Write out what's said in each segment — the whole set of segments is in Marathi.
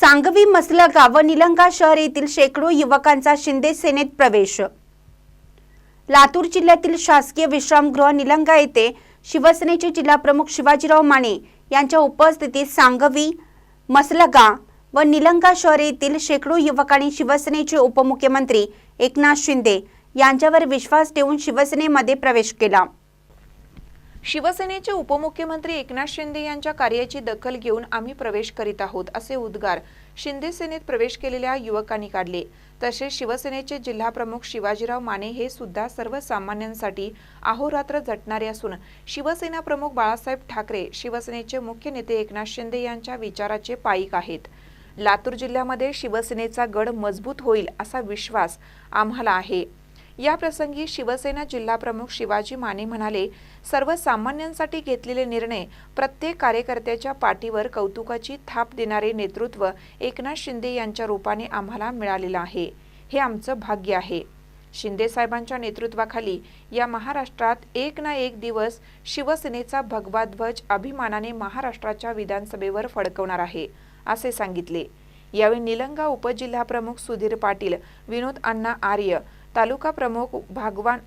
सांगवी मसलगा व निलंगा शहर येथील शेकडो युवकांचा शिंदे सेनेत प्रवेश. लातूर जिल्ह्यातील शासकीय विश्रामगृह निलंगा येथे शिवसेनेचे जिल्हाप्रमुख शिवाजीराव माने यांच्या उपस्थितीत सांगवी मसलगा व निलंगा शहर येथील शेकडो युवकांनी शिवसेनेचे उपमुख्यमंत्री एकनाथ शिंदे यांच्यावर विश्वास ठेवून शिवसेनेमध्ये प्रवेश केला. शिवसेनेचे उपमुख्यमंत्री एकनाथ शिंदे यांच्या कार्याची दखल घेऊन आम्ही प्रवेश करीत आहोत असे उद्गार शिंदे सेनेत प्रवेश केलेल्या युवकांनी काढले. तसेच शिवसेनेचे जिल्हाप्रमुख शिवाजीराव माने हे सुद्धा सर्वसामान्यांसाठी अहोरात्र झटणारे असून शिवसेना प्रमुख बाळासाहेब ठाकरे शिवसेनेचे मुख्य नेते एकनाथ शिंदे यांच्या विचाराचे पायिक आहेत. लातूर जिल्ह्यामध्ये शिवसेनेचा गड मजबूत होईल असा विश्वास आम्हाला आहे. याप्रसंगी शिवसेना जिल्हाप्रमुख शिवाजी माने म्हणाले सर्वसामान्यांसाठी घेतलेले निर्णय प्रत्येक कार्यकर्त्याच्या पाठीवर कौतुकाची थाप देणारे नेतृत्व एकनाथ शिंदे यांच्या रूपाने आम्हाला मिळालेलं आहे. हे आमचं भाग्य आहे. शिंदे साहेबांच्या नेतृत्वाखाली या महाराष्ट्रात एक ना एक दिवस शिवसेनेचा भगवा ध्वज अभिमानाने महाराष्ट्राच्या विधानसभेवर फडकवणार आहे असे सांगितले. यावेळी निलंगा उपजिल्हाप्रमुख सुधीर पाटील विनोद अण्णा आर्य तालुका प्रमुख भागवान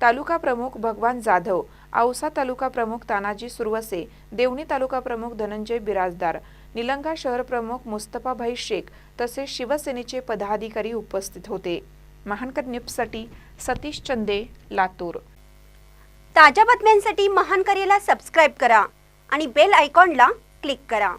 तालुका प्रमुख भगवान जाधव औसा तालुका प्रमुख तानाजी सुरवसे देवणी तालुका प्रमुख धनंजय बिराजदार निलंगा शहर प्रमुख मुस्तफाभाई शेख तसेच शिवसेनेचे पदाधिकारी उपस्थित होते. महानकर न्यूजसाठी सतीश चंदे लातूर. ताज्या बातम्यांसाठी महानकरेला सबस्क्राईब करा आणि बेल आयकॉनला क्लिक करा.